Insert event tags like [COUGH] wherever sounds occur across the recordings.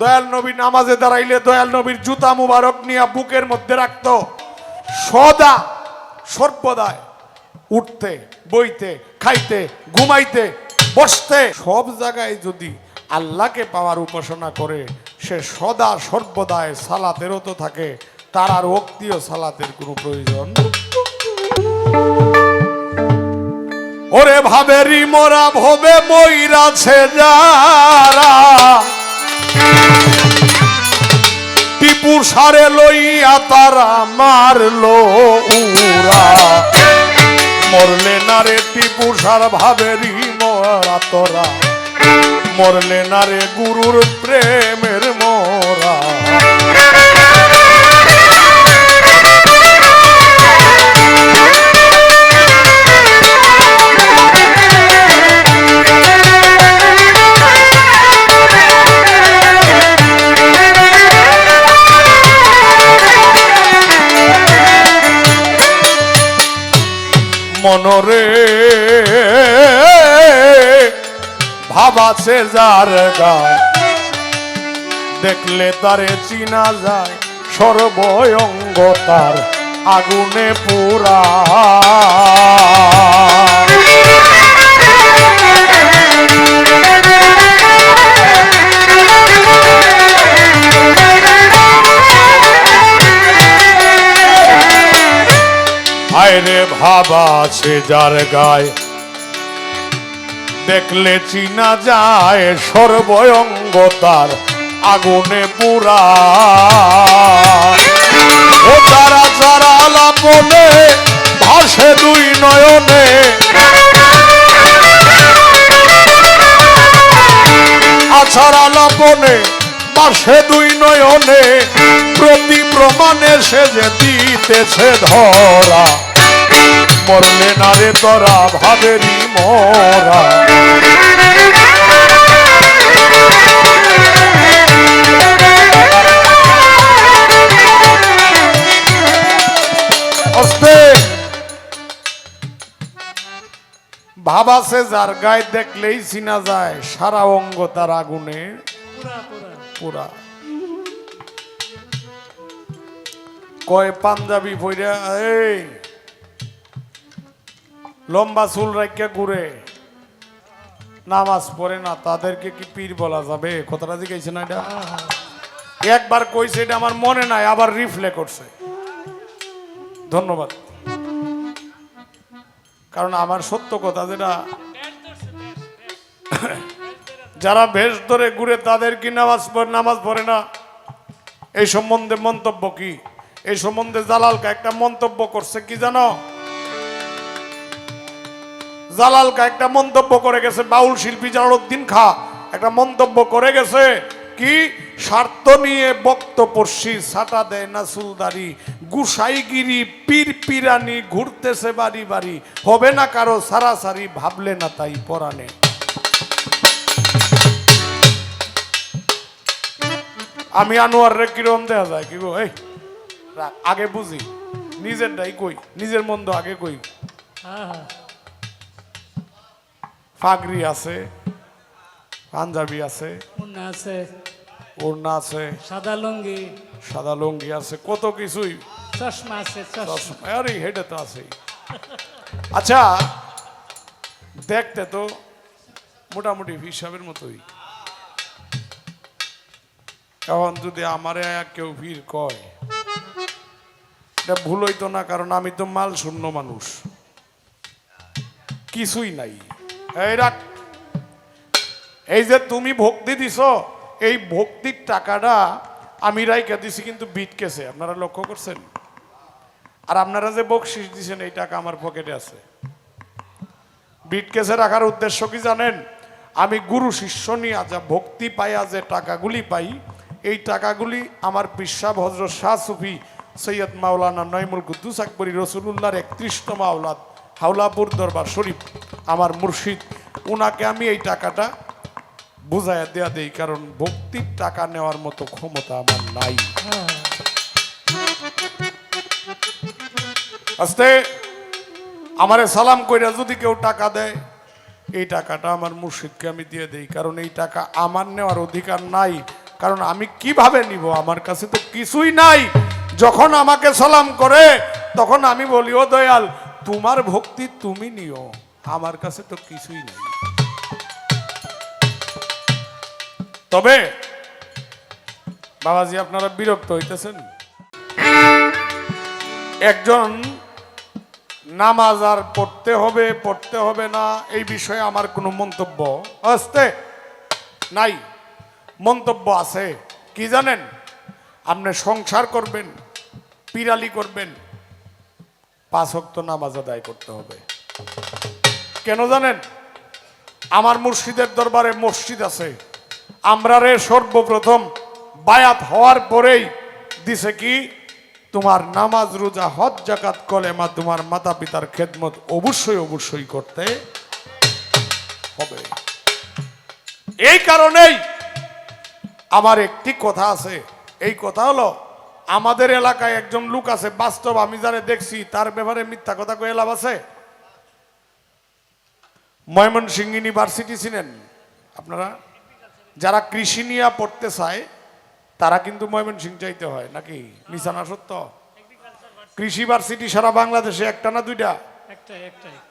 দয়াল নবী নামাজে দাঁড়াইলে দয়াল নবীর জুতা মুবারক নিয়ে বুকের মধ্যে রাখতো। সদা সর্বদায় উঠতে, বইতে, খাইতে, ঘুমাইতে, বসতে। সব জায়গায় যদি আল্লাহকে পাওয়ার উপাসনা করে, সে সদা সর্বদায় সালাতেরও তো থাকে, তার আর অক্তিও সালাতের কোনো প্রয়োজন। ওরে ভাবেরি মোরা ভবে মইরাছে যারা টিপু সারে লইয়া তারা মারলো উরা মরলে না রে টিপুর সার ভাবেরই মরা তোরা। মরলে না রে গুরুর প্রেমের মনরে। ভাবাছে যার গায় দেখলে তারে চিনা যায় সর্বয়ঙ্গ তার আগুনে পুরা। ভাবা আছে যার গায়। দেখলে চিনা যায় সর্বঙ্গ তার আগুনে পুরা। ও তারা যারা লাপনে ভাসে দুই নয়নে। আছাড়া লাপনে পাশে দুই নয়নে। প্রতি প্রমাণে সে যে দিতেছে ধরা। মরলে না রে তোরা ভাবেরি মরা। অস্তে। ভাবাসে যার গায়ে দেখলেই চিনা যায়, সারা অঙ্গ তার আগুনে। পুরা। কয় পাঞ্জাবি পইরা, এই। লম্বা চুল রাখিয়া ঘুরে নামাজ পড়ে না, তাদেরকে কি পীর বলা যাবে? কথাটা জিজ্ঞাসা না এটা। একবার কইছে এটা আমার মনে নাই, আবার রিফ্লে করছে। ধন্যবাদ। কারণ আমার সত্য কথা যেটা, যারা ভেষ ধরে ঘুরে তাদের কি নামাজ পড়ে নামাজ পড়ে না? এই সম্বন্ধে মন্তব্য কি? এই সম্বন্ধে জালালকা একটা মন্তব্য করছে, কি জানো? জালালকা একটা মন্তব্য করে গেছে, বাউল শিল্পী জালালউদ্দিন খা। একটা মন্তব্য করে গেছে, কি? স্বার্থ নিয়ে বক্তপর্ষি সাটা দেয় না সুলদারি গুসাইগিরি, পীর পিরানি, ঘুরতেছে বাড়ি বাড়ি। হবে না কারও সারাসারি, ভাবলে না তাই পরাণে আমি আনোয়ার রে কিরম দেখা যায়, কি গো? এই আগে বুঝি। নিজেরটাই কই, নিজের মন্দ আগে কই। ফাগরি আছে পাঞ্জাবি আছে মুন্না আছে ওড়না আছে সাদা লুঙ্গি সাদা লুঙ্গি আছে কত কিছুই। চশমা আছে চশমা। আরে হেডে তো আছেই। আচ্ছা দেখতে তো মোটামুটি হিসাবের মতোই। এখন যদি আমারে কেউ ভিড় কয় এটা ভুল হইতো না কারণ আমি তো মাল শূন্য মানুষ। কিছুই নাই। এই এই যে তুমি ভক্তি দিছ, এই ভক্তির টাকাটা আমি রাইকা দিছি কিন্তু বিট কেছে, আপনারা লক্ষ্য করছেন? আর আপনারা যে বকশিস দিছেন, এই টাকা আমার পকেটে আছে। বিট কেসে রাখার উদ্দেশ্য কি জানেন? আমি গুরু শিষ্য নিয়ে যা ভক্তি পাইয়া যে টাকাগুলি পাই, এই টাকাগুলি আমার পিসাব হজরত শাহ সুফি সৈয়দ মাওলানা নয়মুল কুদ্দুস আকবরী রসুল্লাহর একত্রিশতম আওলাদ। হাওলাপুর দরবার শরীফ, আমার মুর্শিদ, উনাকে আমি এই টাকাটা বুঝাইয়া দেয়া দেই, কারণ ভক্তির টাকা নেওয়ার মতো ক্ষমতা আমার নাই। আস্তে, আমারে সালাম কইরা যদি কেউ টাকা দেয়, এই টাকাটা আমার মুর্শিদকে আমি দিয়ে দেই, কারণ এই টাকা আমার নেওয়ার অধিকার নাই। কারণ আমি কীভাবে নিব? আমার কাছে তো কিছুই নাই। যখন আমাকে সালাম করে, তখন আমি বলি, ও দয়াল তোমার ভক্তি তুমি নিও, আমার কাছে তো কিছুই নেই। তবে, বাবাজি, আপনারা বিরক্ত হইতেছেন? একজন নামাজ আর পড়তে হবে পড়তে হবে না, এই বিষয়ে আমার কোনো মন্তব্য আসতে নাই। মন্তব্য আছে, কি জানেন? আপনি সংসার করবেন, পিরালি করবেন পাঁচ অক্ত নামাজ আদায় করতে হবে। কেন জানেন? আমার মুর্শিদের দরবারে মসজিদ আছে। আমরা রে সর্বপ্রথম বায়াত হওয়ার পরেই দিছে কি? তোমার নামাজ, রোজা, হজ জাকাত কলেমা তোমার মাতা পিতার খেদমত অবশ্যই অবশ্যই করতে হবে। এই কারণেই আমার একটি কথা আছে। এই কথা হলো আমাদের এলাকায় একজন লোক আছে বাস্তব আমি যারা দেখছি তার ব্যাপারে মিথ্যা কথা কয়ে লাভ আছে? ময়মনসিংহ ইউনিভার্সিটি ছিলেন আপনারা? যারা কৃষি নিয়ে পড়তে চায় তারা কিন্তু ময়মনসিংহ চাইতে হয় নাকি? মিশানা সত্য? কৃষি ভার্সিটি সারা বাংলাদেশে একটা না দুইটা?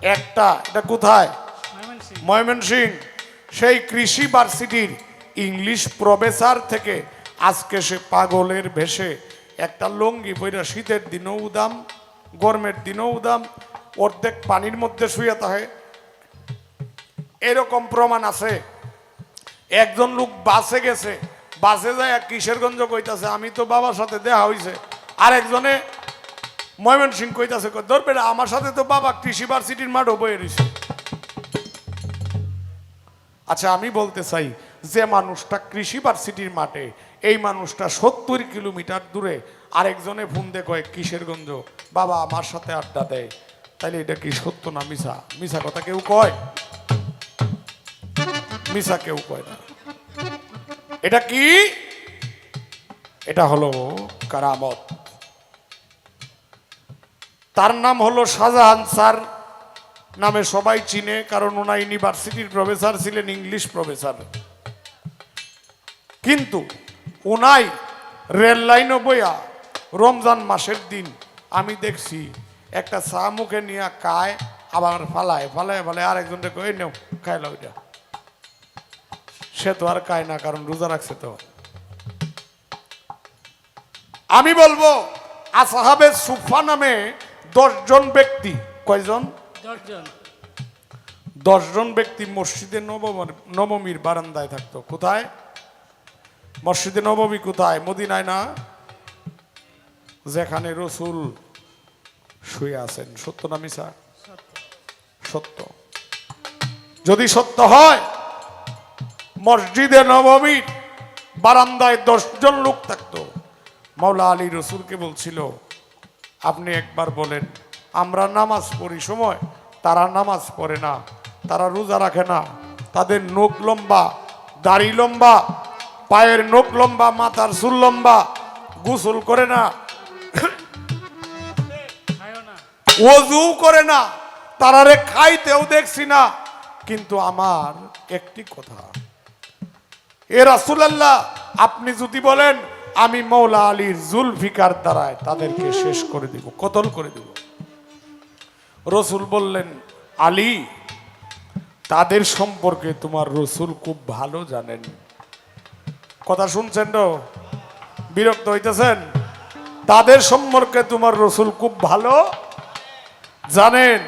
একটা এটা কোথায়? ময়মনসিংহ। ময়মনসিং সেই কৃষি ভার্সিটির ইংলিশ প্রফেসর থেকে আজকে সে পাগলের ভেসে একটা লঙ্গি বইরা শীতের দিনেও উদাম, গরমের দিনেও উদাম, অর্ধেক পানির মধ্যে শুয়ে থাকে। এরকম প্রমাণ আছে। একজন লোক বাসে গেছে, বাসে যায় কিশোরগঞ্জ কইতাছে, আমি তো বাবার সাথে দেখা হইছে। আর একজনে ময়মন সিং কইতাছে ধরবে আমার সাথে তো বাবা কৃষি ভার্সিটির মাঠও বয়ে রয়েছে আচ্ছা আমি বলতে চাই, যে মানুষটা কৃষি ভার্সিটির মাঠে এই মানুষটা সত্তর কিলোমিটার দূরে আরেকজনে ফোন দিয়ে কয় কিশোরগঞ্জ বাবা, আমার সাথে আড্ডা দেয়। তাইলে এটা কি সত্য না মিশা মিশা কথা কেউ কয়? মিশা কেউ কয় না। এটা কি? এটা হলো কারামত। তার নাম হলো শাহজাহান স্যার। নামে সবাই চিনে, কারণ ওনা ইউনিভার্সিটির প্রফেসর ছিলেন ইংলিশ প্রফেসর। কিন্তু ওনাই রেল লাইনও বইয়া রমজান মাসের দিন আমি দেখছি একটা চা মুখে নিয়ে কায় আবার ফালায় ফালায় ফালায় আরেকজনটা কই নেও খাইলো ওইটা সে তো আর খায় না কারণ রোজা রাখছে তো। আমি বলব আসাহাবে সুফা নামে দশজন ব্যক্তি কয়জন? দশজন। দশজন ব্যক্তি মসজিদে নবমর নবমীর বারান্দায় থাকতো। কোথায়? মসজিদে নবমী কোথায়? মদিনায় না? যেখানে রসুল শুয়ে আছেন। সত্য না মিশা সত্য। যদি সত্য হয়, মসজিদে নবমীর বারান্দায় দশজন লোক থাকতো। মাওলা আলী রসুলকে বলছিল, আপনি একবার বলেন, আমরা নামাজ পড়ি সময়, তারা নামাজ পড়ে না, তারা রোজা রাখে না। তাদের নোক লম্বা, দাড়ি লম্বা পায়ের নোক লম্বা, মাথার চুল লম্বা, গোসল করে না। না ওজু করে না। তারারে খাইতেও দেখছি না। কিন্তু আমার একটি কথা। এ রাসুলাল্লাহ, আপনি যদি বলেন, আমি মৌলা আলীর জুলফিকার দ্বারায় তাদেরকে শেষ করে দিব, কতল করে দিব। রসুল বললেন, আলী, তাদের সম্পর্কে তোমার রসুল খুব ভালো জানেন। কথা শুনছেন তো? বিরক্ত হইতেছেন? তাদের সম্পর্কে তোমার রসুল খুব ভালো। জানেন,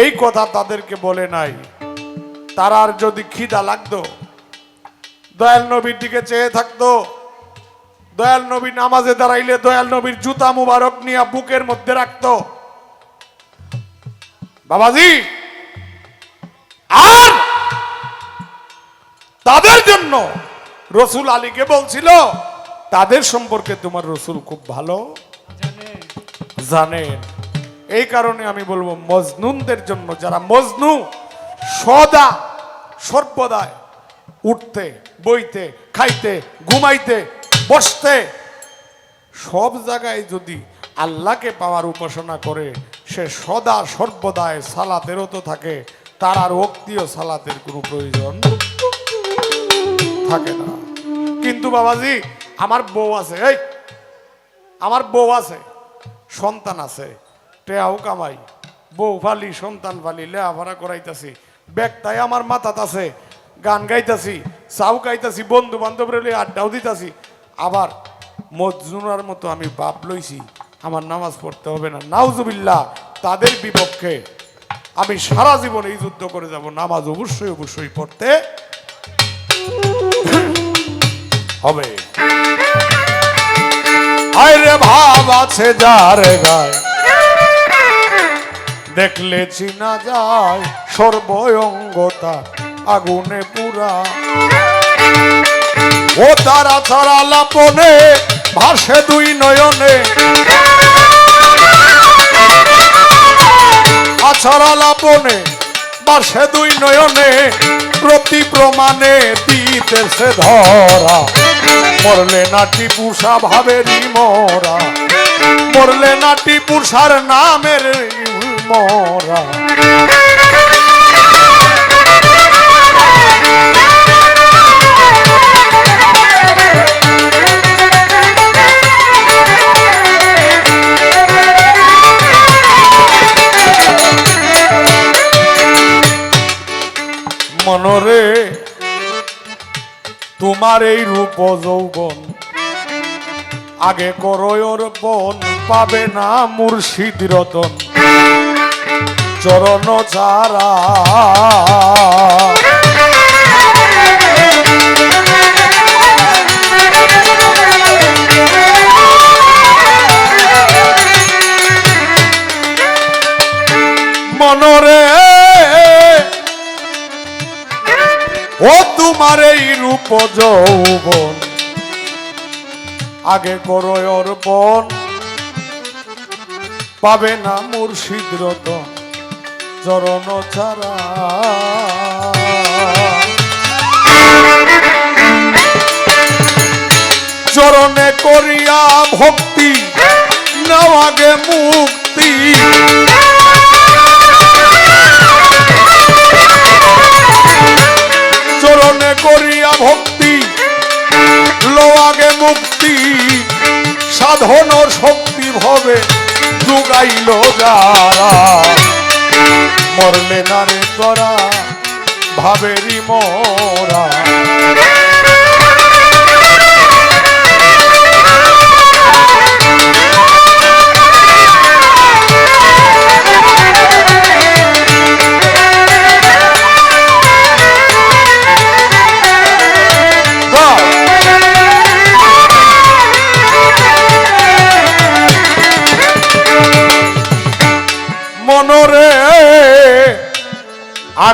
এই কথা তাদেরকে বলে নাই। তারার যদি খিদা লাগতো, দয়াল নবীর দিকে চেয়ে থাকতো, দয়াল নবী নামাজে দাঁড়াইলে দয়াল নবীর জুতা মুবারক নিয়ে বুকের মধ্যে রাখতো। বাবাজি, আর তাদের জন্য রসুল আলীকে বলছিল, তাদের সম্পর্কে তোমার রসুল খুব ভালো। জানে জানেন। এই কারণে আমি বলব, মজনুনদের জন্য, যারা মজনু, সদা সর্বদায় উঠতে, বইতে, খাইতে, ঘুমাইতে, বসতে, সব জায়গায় যদি আল্লাহকে পাওয়ার উপাসনা করে, সে সদা সর্বদায় সালাতেরও তো থাকে, তার আর অক্তিও সালাতের কোনো প্রয়োজন থাকে না। কিন্তু বাবাজি, আমার বউ আছে, এই, আমার বউ আছে, সন্তান আছে, টেয়াও কামাই, বউ ফালি, সন্তান ফালি লেহাফাড়া করাইতাছি ব্যাগটাই আমার মাথাত আছে, গান গাইতাছি, চাও গাইতাছি বন্ধু বান্ধব রেলে আড্ডাও দিতাছি, আবার মজনুরার মতো আমি বাপ লইছি, আমার নামাজ পড়তে হবে না। নাউজুবিল্লাহ, তাদের বিপক্ষে আমি সারা জীবন এই যুদ্ধ করে যাব, নামাজ অবশ্যই অবশ্যই পড়তে হবে। আরে ভাব আছে যার গায়। দেখলে চিনা যায় সর্বঙ্গতা আগুনে পুরা। ও তারা তারা লাপনে, ভাসে দুই নয়নে। আছাড়া লাপনে বাসে দুই নয়নে প্রতি প্রমাণে দিতেছে ধরা। মরলে নাটি পুষা ভাবেরই মরা। মরলে নাটি পুষার নামের মরা। মনরে তোমার এই রূপ যৌবন আগে করয়র বন পাবে না মুর্শিদ রতন। চরণ চারা তোমার এই রূপ যৌবন। আগে করো অর্পণ। পাবে না মুর্শিদ রতন, চরণ ছাড়া। চরণে করিয়া ভক্তি, নাও আগে মুক্তি। করিয়া ভক্তি লো আগে মুক্তি সাধন শক্তি ভবে যুগাইল যারা। মরলে না রে তোরা ভাবেরি মোরা।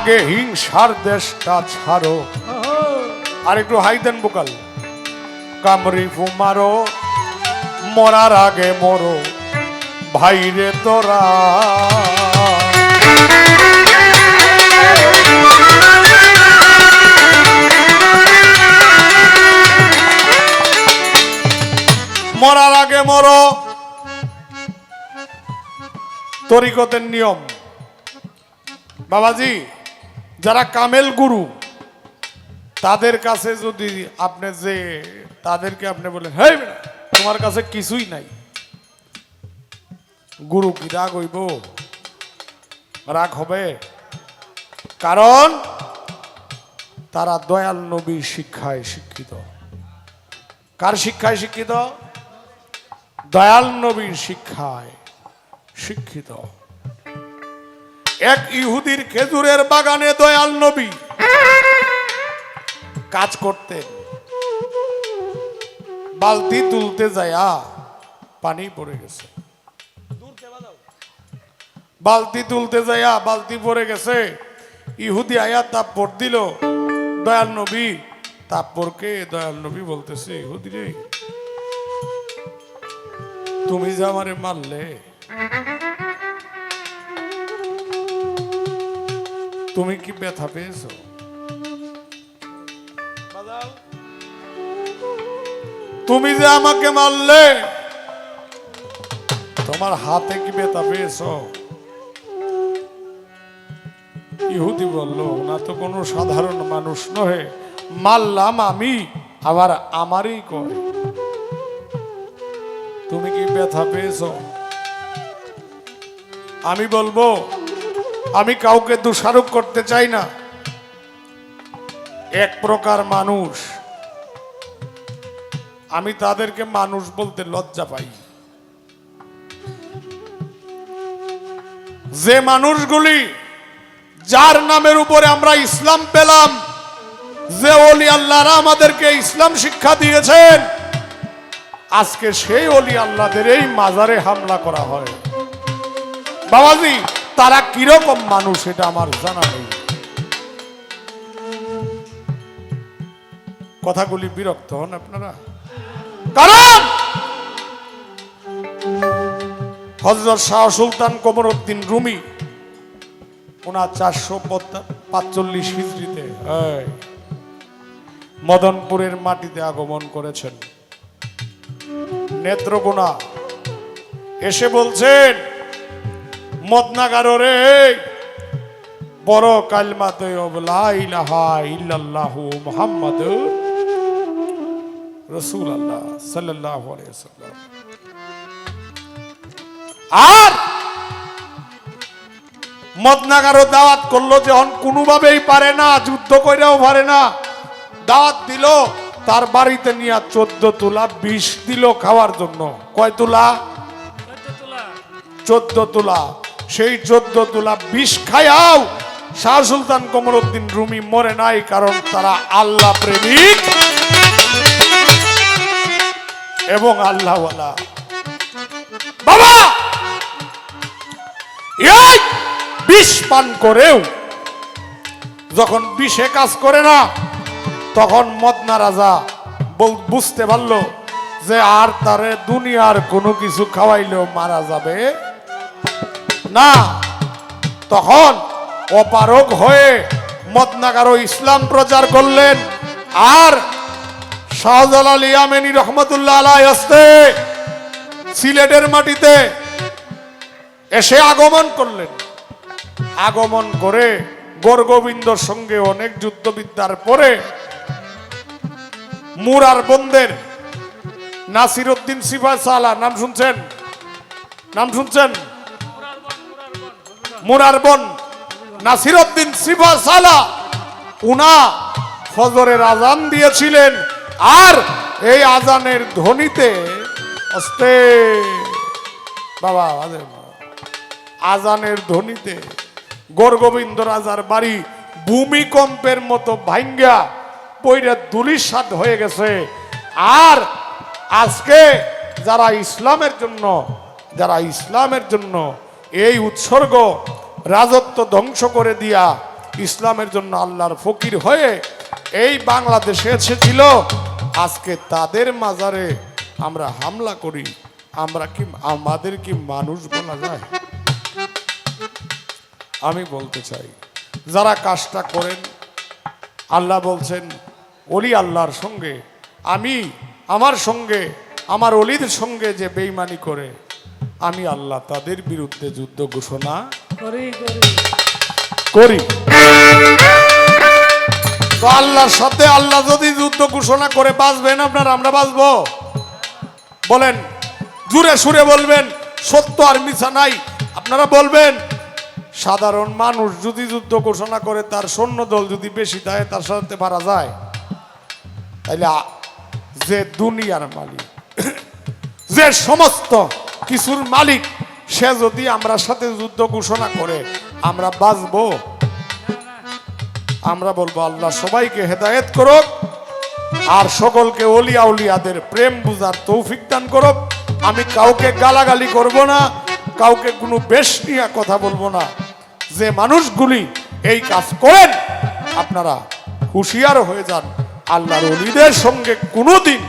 আগে হিংসার দেশটা ছাড়ো। আর একটু হাই দেন বোকাল। কামরি ফুমারো মরার আগে মরো। ভাইরে তোরা। মরার আগে মরো। তরিকতের নিয়ম। বাবাজি যারা কামেল গুরু, তাদের কাছে যদি আপনি যে, তাদেরকে আপনি বলেন হে তোমার কাছে কিছুই নাই। গুরু কি রাগ হইব? রাগ হবে? কারণ তারা দয়াল নবীর শিক্ষায় শিক্ষিত। কার শিক্ষায় শিক্ষিত? দয়াল নবীর শিক্ষায় শিক্ষিত। এক ইহুদির খেজুরের বাগানে দয়াল নবী। কাজ করতেন বালতি তুলতে যায়া পানি পড়ে গেছে। বালতি তুলতে যায়া বালতি পড়ে গেছে। ইহুদি আয়া তাপ্পর দিল, দয়াল নবী, তাপ্পরকে দয়াল নবী বলতেছে, ইহুদি রে। তুমি যে আমারে মারলে তুমি কি ব্যথা পেয়েছ? তুমি যে আমাকে মারলে তোমার হাতে কি ব্যথা পেয়েছ? ইহুদি বলল না তো কোনো সাধারণ মানুষ নহে। মারলাম আমি আবার আমারই কয়। তুমি কি ব্যথা পেয়েছ? আমি বলব আমি কাউকে দোষারোপ করতে চাই না। এক প্রকার মানুষ। আমি তাদেরকে মানুষ বলতে লজ্জা পাই। যে মানুষগুলি যার নামের উপরে আমরা ইসলাম পেলাম, যে অলি আল্লাহরা আমাদেরকে ইসলাম শিক্ষা দিয়েছেন, আজকে সেই অলি আল্লাহদের এই মাজারে হামলা করা হয়। বাবাজি তারা কীরকম মানুষ এটা আমার জানা নেই। কথাগুলি বিরক্ত হন আপনারা? কারণ হজরত শাহ সুলতান কোমর উদ্দিন রুমি, ওনার চারশো পাঁচচল্লিশ হিজড়িতে মদনপুরের মাটিতে আগমন করেছেন। নেত্রকোনা এসে বলছেন মদনাগারো রে। বড় কালমাতে ইলাহা ইল্লাল্লাহু মুহাম্মদ রসুল আল্লাহ ওয়াসাল্লাম। আর মদনাগারও দাওয়াত করল যখন কোনোভাবেই পারে না যুদ্ধ কইরাও পারে না। দাওয়াত দিল তার বাড়িতে নিয়ে চোদ্দ তুলা বিষ দিল খাওয়ার জন্য। কয় তোলা। চোদ্দ তুলা। সেই চোদ্দ তুলা বিষ খায়াও শাহ সুলতান কমরুদ্দিন রুমি মরে নাই কারণ তারা আল্লাহ প্রেমিক এবং আল্লাহওয়ালা। বাবা! বিষ পান করেও যখন বিষে কাজ করে না, তখন মদনা রাজা বুঝতে পারল যে আর তারে দুনিয়ার কোনো কিছু খাওয়াইলেও মারা যাবে। না, তখন অপারগ হয়ে মদনাগারো ইসলাম প্রচার করলেন। আর শাহজালাল ইয়ামেনি রহমতুল্লাহ আলাই আসতে সিলেটের মাটিতে এসে আগমন করলেন। আগমন করে গোরগোবিন্দর সঙ্গে অনেক যুদ্ধবিদ্যার পরে মুরার বন্দের নাসির উদ্দিন সিফা সালা, নাম শুনছেন? নাম শুনছেন? বন হবিগঞ্জ। মুরার বন নাসির উদ্দিন সালা উনা ফজরের আজান দিয়েছিলেন। আর এই আজানের ধ্বনিতে অস্তে। বাবা আজান আজানের ধ্বনিতে গোরগোবিন্দ রাজার বাড়ি ভূমিকম্পের মতো ভাঙ্গা পইরা দুলিশাত হয়ে গেছে। আর আজকে যারা ইসলামের জন্য, যারা ইসলামের জন্য এই উৎসর্গ রাজত্ব ধ্বংস করে দিয়া ইসলামের জন্য আল্লাহর ফকির হয়ে এই বাংলাদেশে এসেছিল। আজকে তাদের মাজারে আমরা হামলা করি। আমরা কি আমাদের কি মানুষ বলা যায়? আমি বলতে চাই, যারা কাজটা করেন, আল্লাহ বলছেন অলি আল্লাহর সঙ্গে, আমি আমার সঙ্গে, আমার অলিদের সঙ্গে যে বেইমানি করে আমি আল্লাহ তাদের বিরুদ্ধে যুদ্ধ ঘোষণা করি তো আল্লাহর সাথে আল্লাহ যদি যুদ্ধ ঘোষণা করে বাঁচবেন আপনারা আমরা বাঁচবো। বলেন জুড়ে সুরে বলবেন সত্য আর মিছা নাই। আপনারা বলবেন সাধারণ মানুষ যদি যুদ্ধ ঘোষণা করে তার সৈন্য দল যদি বেশি দেয় তার সাথে পারা যায়। তাইলে যে দুনিয়ার মালিক [CLEARS THROAT] যে সমস্ত কিছুর মালিক। সে যদি আমরা সাথে যুদ্ধ ঘোষণা করে, আমরা বাঁচবো। আমরা বলব, আল্লাহ সবাইকে হেদায়েত করুক, আর সকলকে অলিয়া উলিয়াদের প্রেম বুঝার তৌফিক দান করুক। আমি কাউকে গালাগালি করব না, কাউকে কোনো বেশ নিয়ে কথা বলব না। যে মানুষগুলি এই কাজ করেন, আপনারা হুঁশিয়ার হয়ে যান, আল্লাহর অলিদের সঙ্গে কোনোদিন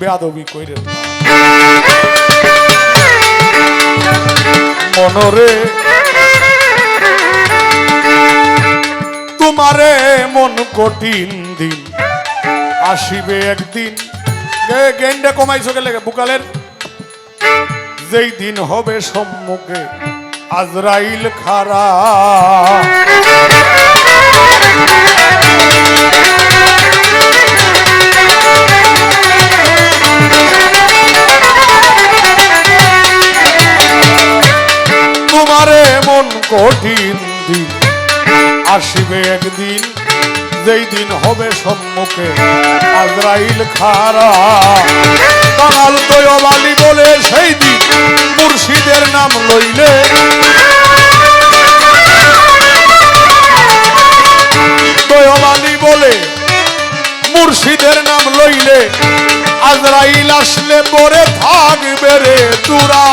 বেয়াদবি করেন না। মনরে তোমারে মন কঠিন দিন। আসিবে একদিন। গেন্ডে কমাইছো গেলে বুকালের। যেই দিন হবে সম্মুখে আজরাইল খারা। কঠিন দিন। আসিবে একদিন, যেই দিন হবে সম্মুখে আজরাইল খারা। কাঙাল দয়াবালি বলে সেই দিন মুর্শিদের নাম লইলে। দয়াবালি বলে মুর্শিদের নাম লইলে আজরাইল আসলে পরে থাকবে রে তুরা।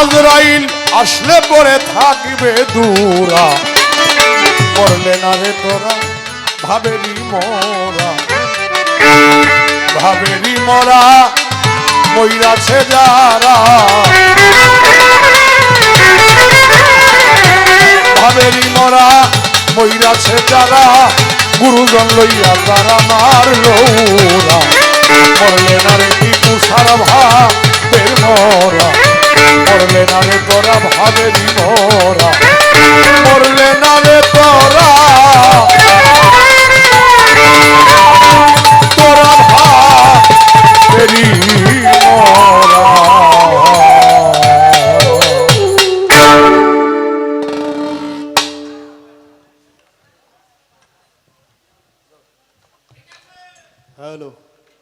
আজরাইল আসলে পরে থাকবে দূরা। করলে না রে তোরা ভাবেরি মরা। ভাবেরি মরা, মইরাছে যারা। ভাবেরি মরা, মইরাছে যারা। গুরুজন লইয়া তারা মারলো মরলে না রে টিপু সারা ভাবের মরা। মরলে না রে তোরা ভাবে মরলে না রে তোরা